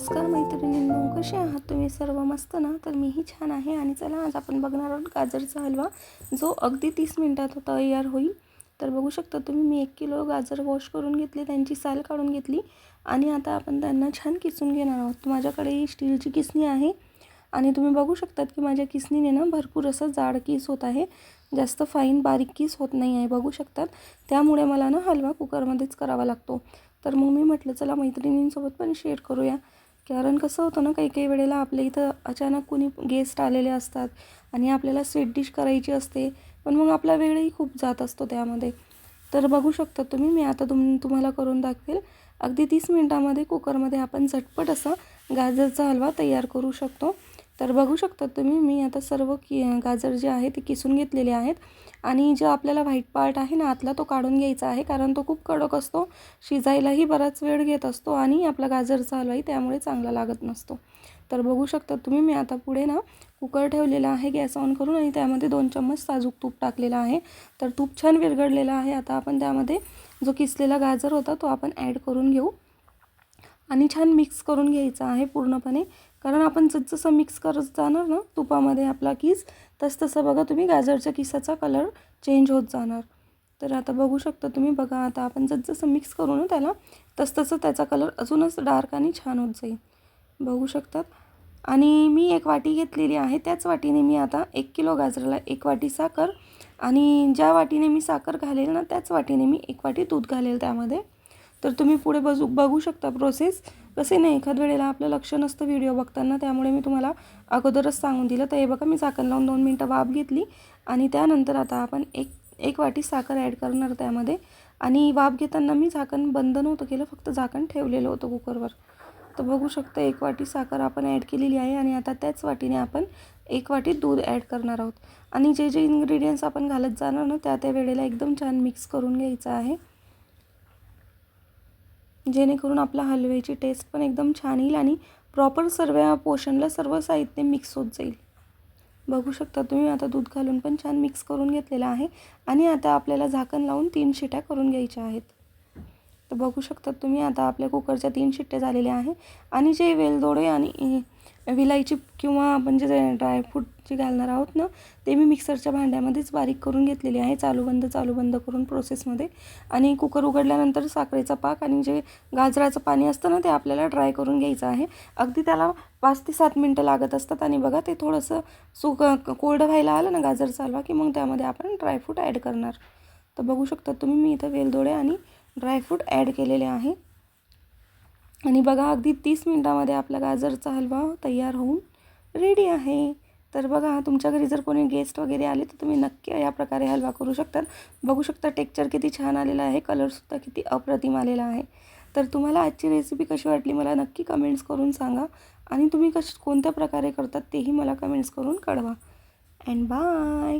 नमस्कार मैत्रिणींनो कसे आहात तुम्ही सर्व? मस्त ना? तर मीही छान आहे आणि चला आज आपण बघणार आहोत गाजरचा हलवा जो अगदी तीस मिनटात तयार होईल. तर बघू शकता तुम्ही मी एक किलो गाजर वॉश करून घेतले त्यांची साल काढून घेतली आणि आता आपण त्यांना छान किसून घेणार आहोत. माझ्याकडे स्टीलची किसणी आहे आणि तुम्ही बघू शकतात की माझ्या किसणीने ना भरपूर असं जाड किस होत आहे. जास्त फाईन बारीक किस होत नाही आहे बघू शकतात. त्यामुळे मला ना हलवा कुकरमध्येच करावा लागतो. तर मग मी म्हटलं चला मैत्रिणींसोबत पण शेअर करूया. कारण कसं होतं ना काही काही वेळेला आपल्या इथं अचानक कुणी गेस्ट आलेले असतात आणि आपल्याला स्वीट डिश करायची असते पण मग आपला वेळही खूप जात असतो त्यामध्ये. तर बघू शकता तुम्ही मी आता तुम तुम्हाला करून दाखवेल. अगदी तीस मिनटामध्ये कुकरमध्ये आपण झटपट असा गाजरचा हलवा तयार करू शकतो. तर बघू शकता तुम्ही मी आता सर्व की गाजर जे आहे ते किसून घेतलेले आहेत. आणि जो आपल्याला व्हाईट पार्ट आहे ना आतला तो काढून घ्यायचा आहे कारण तो खूप कडक असतो. शिजायलाही बराच वेळ घेत असतो आणि आपला गाजरचा हलवाही त्यामुळे चांगला लागत नसतो. तर बघू शकता तुम्ही मी आता पुढे ना कुकर ठेवलेला आहे गॅस ऑन करून आणि त्यामध्ये दोन चम्मच साजूक तूप टाकलेला आहे. तर तूप छान विरघडलेलं आहे. आता आपण त्यामध्ये जो किसलेला गाजर होता तो आपण ॲड करून घेऊ. आणि छान मिक्स करून घ्यायचा आहे पूर्णपणे. कारण आपण जसं मिक्स करत जाणार ना तुपामध्ये आपला किस तस तसं बघा तुम्ही गाजरच्या किसाचा कलर चेंज होत जाणार. तर आता बघू शकता तुम्ही बघा आता आपण जसं मिक्स करू ना त्याला तसं त्याचा कलर अजूनच डार्क आणि छान होत जाईल. बघू शकतात? आणि मी एक वाटी घेतलेली आहे त्याच वाटीने मी आता एक किलो गाजराला एक वाटी साखर आणि ज्या वाटीने मी साखर घालेल ना त्याच वाटीने मी एक वाटी दूध घालेल त्यामध्ये. तर तुम्ही पुढे बजू बघू शकता प्रोसेस कसे नाही एखाद वेळेला आपलं लक्ष नसतं व्हिडिओ बघताना त्यामुळे मी तुम्हाला अगोदरच सांगून दिलं. तर हे बघा मी झाकण लावून दोन मिनटं वाफ घेतली आणि त्यानंतर आता आपण एक एक वाटी साखर ॲड करणार त्यामध्ये. आणि वाफ घेताना मी झाकण बंद नव्हतं केलं फक्त झाकण ठेवलेलं होतं कुकरवर. तर बघू शकता एक वाटी साखर आपण ॲड केलेली आहे आणि आता त्याच वाटीने आपण एक वाटी दूध ॲड करणार आहोत. आणि जे जे इन्ग्रेडियंट्स आपण घालत जाणार ना त्या त्या वेळेला एकदम छान मिक्स करून घ्यायचं आहे. जेणेकरून आपला हलव्याची टेस्ट पण एकदम छान येईल आणि प्रॉपर सर्व पोषणला सर्व साहित्य मिक्स होत जाईल. बघू शकता तुम्ही आता दूध घालून पण छान मिक्स करून घेतलेलं आहे. आणि आता आपल्याला झाकण लावून तीन शिट्या करून घ्यायच्या आहेत. तर बघू शकता तुम्ही आता आपल्या कुकरच्या तीन शिट्ट्या झालेल्या आहे. आणि जे वेलदोडे आणि विलायची किंवा आपण जे ड्रायफ्रूट जे घालणार आहोत ना ते मी मिक्सरच्या भांड्यामध्येच बारीक करून घेतलेले आहे. चालू बंद चालू बंद करून प्रोसेसमध्ये आणि कुकर उघडल्यानंतर साखरेचा पाक आणि जे गाजराचं पाणी असतं ना ते आपल्याला ड्राय करून घ्यायचं आहे. अगदी त्याला पाच ते सात मिनटं लागत असतात आणि बघा ते थोडंसं सुक कोरडं व्हायला आलं ना गाजर चालवा की मग त्यामध्ये आपण ड्रायफ्रूट ॲड करणार. तर बघू शकता तुम्ही मी इथं वेलदोडे आणि ड्रायफ्रूट ॲड केलेले आहे. आणि बघा अगदी तीस मिनटामध्ये आपला गाजरचा हलवा तयार होऊन रेडी आहे. तर बघा तुमच्या घरी जर कोणी गेस्ट वगैरे आले तर तुम्ही नक्की या प्रकारे हलवा करू शकतात बघू शकता टेक्चर किती छान आलेला आहे कलरसुद्धा किती अप्रतिम आलेला आहे. तर तुम्हाला आजची रेसिपी कशी वाटली मला नक्की कमेंट्स करून सांगा. आणि तुम्ही कश कोणत्या प्रकारे करतात तेही मला कमेंट्स करून कळवा. And bye